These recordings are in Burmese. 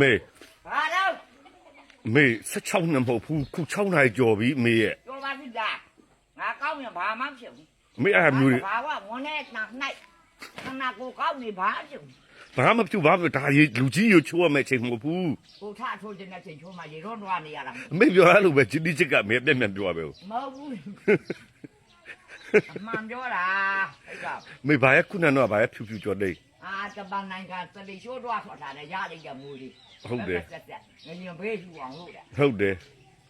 မေဘာတော့မေ16နှစ်မဟုတ်ဘူးခု6နိုင်ကြော်ပြီမေရဲ့ပြောပါပြီလားငါကောင်းရင်ဘာမှမဖြစ်ဘူးမေအဲ့မျိုးတွေဘာကမနဲ့နာနိုင်ခဏကိုကောင်းနေဘာဖြစ်ဘူးဘာမှမဖြစ်ဘာမှဒါရေလူကြီးရချိုးရမယ့်ချိန်မဟုတ်ဘူးကိုထထိုးတဲ့နဲ့ချိန်ချိုးမှရေရွန်းသွားနေရတာမေပြောရလို့ပဲချစ်တိချစ်ကမေပြက်ပြက်ပြောရပဲမဟုတ်ဘူး အမှန်ပြောတာအဲ့ကမေဘာရဲ့ခုနကတော့ဘာရဲ့ဖြူဖြူကြော်နေအာတပန်နိုင်ကတတိရှိုးတော့ထွက်တာလေရလိုက်တဲ့မူလေးငင်းဘေးယူအောင်လို့တဲ့ဟုတ်တယ်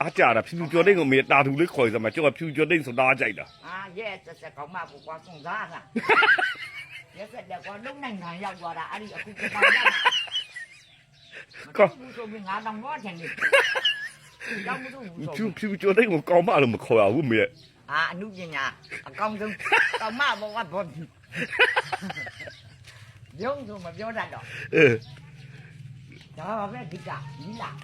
အားကြတာဖြူဖြူကြော်နေကိုမေတာတူလေးခေါ်ရစမှာကျော်ကဖြူကြော်နေဆိုတာကြိုက်တာအာရဲ့ဆက်ဆက်ကောင်းမှကိုကွာဆုံးသားလားရက်ဆက်တဲ့ကွာလုံးနိုင်ခံရောက်သွားတာအဲ့ဒီအခုကပါရမှာကောင်းဆိုပြီးငါတော့တော့ချင်တယ်ကြောက်မှုတော့ဘူးဖြူဆိုဖြူကြော်နေကိုကောင်းမလို့မခေါ်ရဘူးမေရဲ့ အာအမှုပညာအကောင်းဆုံးကောင်းမဘောကဘောရုံးဆိုမပြောတတ်တော့အဲဒါပါပဲဒီကဒီလား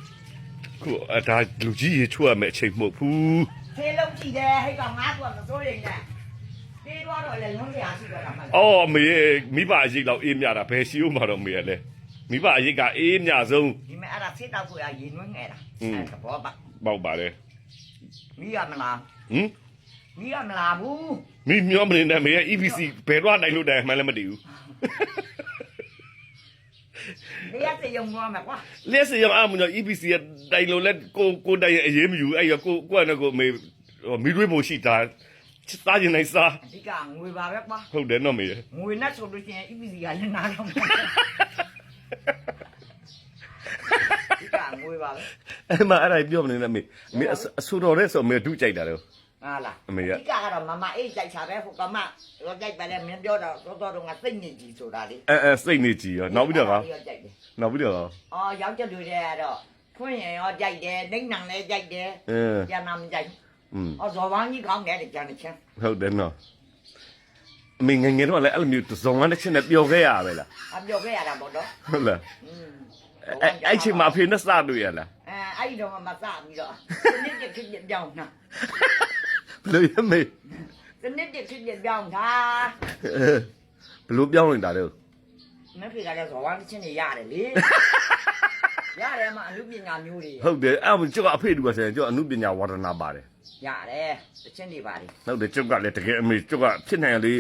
ခုအဒါလူကြီးရချိုးရမယ့်ချိန်မဟုတ်ဘူးသေးလုံးကြည့်တယ်ဟဲ့ကငါကမစိုးရင်လည်းပြေးတော့တော့လည်းလုံးစရာရှိတော့တာမှအော်မေရဲ့မိဘအရေးတော့အေးမြတာဘယ်ရှိဦးမှာတော့မေရဲ့လဲမိဘအရေးကအေးမြဆုံးဒီမဲ့အဲ့ဒါစစ်တော့ဆိုရရင်နှွှဲငဲတာအဲ့သဘောပါပေါ့ပါတယ်မိရမလားဟင် မိရမလားဘူးမိမျောမနေနဲ့မေရဲ့ EPC ဘယ်တော့နိုင်လို့တယ်မှန်းလည်းမတည်ဘူးနေရတဲ့ယုံသွားမှာကွာလက်စရအောင်မလို့ EPC ရဲ့တိုင်လို့လက်ကိုကိုတိုင်ရဲ့အရေးမယူအဲ့ရကိုကိုကလည်းကိုမေမိတွေးဖို့ရှိတာစားရင်နိုင်စားအဓိကငွေပါပဲကွာဟုတ်တယ်နော်မေရဲ့ငွေနဲ့ဆိုလို့ရှိရင် EPC ကလည်းနားတော့မှာဒီကငွေပါပဲအဲ့မှာအဲ့ဒါပြောမနေနဲ့မေမေအဆူတော်တဲ့ဆိုမေဒုကြိုက်တာတော့ ဟာလား အမေက ဒီကတော့မမအေးကြိုက်တာပဲဟိုကမရောကြိုက်ပါလေမင်းပြောတော့တော့တော့ငါသိနေကြီးဆိုတာလေ အဲအဲစိတ်နေကြည့်ရောနောက်ပြီးတော့က ရောကြိုက်တယ် နောက်ပြီးတော့က အော်ယောက်ျားလူတွေကတော့ဖွင့်ရင်ရောကြိုက်တယ်နှိမ့်နံလည်းကြိုက်တယ် အဲ ကျန်နာမကြိုက် อืม အော်ဇော်ဝမ်းကြီးကောင်းတယ်တဲ့ကျန်တဲ့ချင်း ဟုတ်တယ်နော်အမေငယ်ငယ်တော့လည်းအဲ့လိုမျိုးဇုံကတစ်ချက်နဲ့ပျော်ခဲ့ရပဲလား အပြောခဲ့ရတာပေါ့တော့ ဟုတ်လား อืม အဲ့အဲ့ချိန်မှာအဖေနဲ့စတွေ့ရလား အဲအဲ့ဒီတော့မှမစပြီးတော့ဒီနေ့တစ်ခေတ်ပြောင်းတာ ဘယ် လိုရမေဒီနေ့တစ်ခေတ်ပြောင်းတာအဲဘယ်လိုပြောင်းနေတာလဲမဖေကလည်းဇော်ဝမ်းချင်းတွေရတယ်လေရတယ်မအလူပညာမျိုးတွေဟုတ်တယ်အဲ့ဒါကျောက်ကအဖေတူပါဆိုရင်ကျောက်အမှုပညာဝါဒနာပါတယ်ရတယ်တချင်းတွေပါတယ်ဟုတ်တယ်ကျောက်ကလည်းတကယ်အမေကျောက်ကဖြစ်နိုင်ရလေ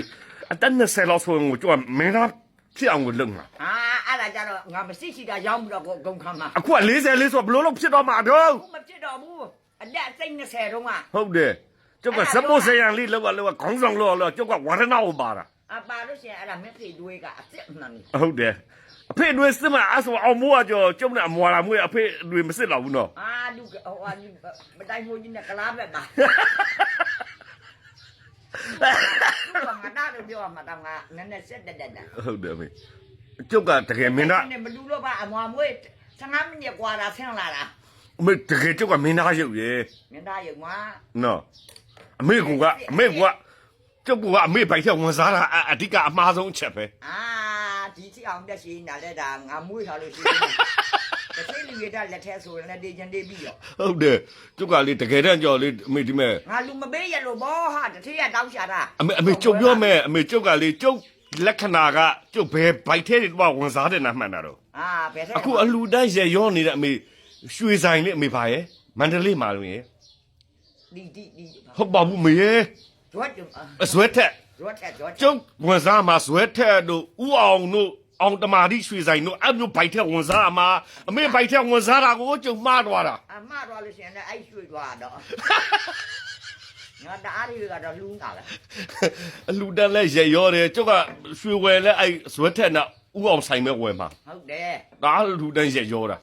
အတက်20လောက်ဆိုရင်ကိုကျောက်ကမင်းသားဖြစ်အောင်ကိုလုပ်မှာအာအဲ့ဒါကြတော့ငါမရှိရှိတာရောက်ပြီးတော့ကိုအကုန်ခံမှာအခုက40လေးဆိုဘယ်လိုလုပ်ဖြစ်တော့မှာတော့အခုမဖြစ်တော့ဘူးအလက်စိတ်20တုန်းကဟုတ်တယ် ကျုပ်ကစမိုးဆယံလေးလောက်ကလောက်ကခေါင်းဆောင်လောက်ကလောက်ကျုပ်ကဝရဏကိုပါတာအပါလို့ရှိရင်အဲ့ဒါမင်းဖေတွေးကအစ်စ်မှန်ပြီဟုတ်တယ်အဖေတွေးစစ်မှအဆိုအောင်မိုးကကျော်ကျုပ်နဲ့အမွာလာမွေးအဖေတွေးမစစ်တော့ဘူးနော်အာလူကဟိုအကြီးမတိုင်းမိုးကြီးနဲ့ကလားပဲပါသူကငါနာလို့ပြောမှတော့ငါနည်းနည်းစက်တက်တက် ဟုတ်တယ်အမေကျုပ်ကတကယ်မင်းသားနဲ့မတူတော့ပါအမွာမွေးစနာမညကွာတာဆင်းလာတာအမေတကယ်ကျုပ်ကမင်းသားရုပ်ရယ်မင်းသားရုံမှာနော် အမေကအမေကကျုပ်ကအမေပိုက်ချက်ဝန်စားတာအဓိကအမှားဆုံးအချက်ပဲအာဒီချီအောင်တက်ရှိနေတာလက်တာငါမွေးထားလို့ရှိရင်တစ်ချိန်လူရတဲ့လက်ထဲဆိုရင်လည်းတေချင်တေးပြီးတော့ဟုတ်တယ်ကျုပ်ကလေတကယ်တမ်းကြော်လေအမေဒီမဲ့ငါလူမပေးရလို့ဘောဟာတစ်ထည့်ရတောင်းရှာတာအမေအမေကျုပ်ပြောမဲ့အမေကျုပ်ကလေကျုပ်လက္ခဏာကကျုပ်ဘယ်ဘိုက်ထဲတွေတော့ဝန်စားတယ်နာမှန်တာတော့အာဘယ်ထဲအခုအလူတန်းရရောနေတဲ့အမေရွှေဆိုင်လေးအမေပါရဲ့မန္တလေးမှာလို့ရဲ့ ဒီဒီဒီဟုတ်ပါဘူးမေရဲ့ရွတ်အစွဲထက်ရွတ်တက်ရွတ်ကျုပ်ဝန်စားမှာဇွဲထက်တို့ဥအောင်တို့အောင်တမာတိရွှေဆိုင်တို့အဲ့မျိုးဘိုက်ထက်ဝန်စားမှာအမေဘိုက်ထက်ဝန်စားတာကိုကျုပ်မှားသွားတာအမတော့လို့ရှိရင်လည်းအဲ့ရွှေသွားတော့ငါတအားတွေကတော့လူးတာပဲအလူတန်းလဲရရောတယ်ကျုပ်ကရွှေဝယ်လဲအဲ့ဇွဲထက်နဲ့ဥအောင်ဆိုင်မဲ့ဝယ်မှာဟုတ်တယ်ဒါအလူတန်းရရောတာ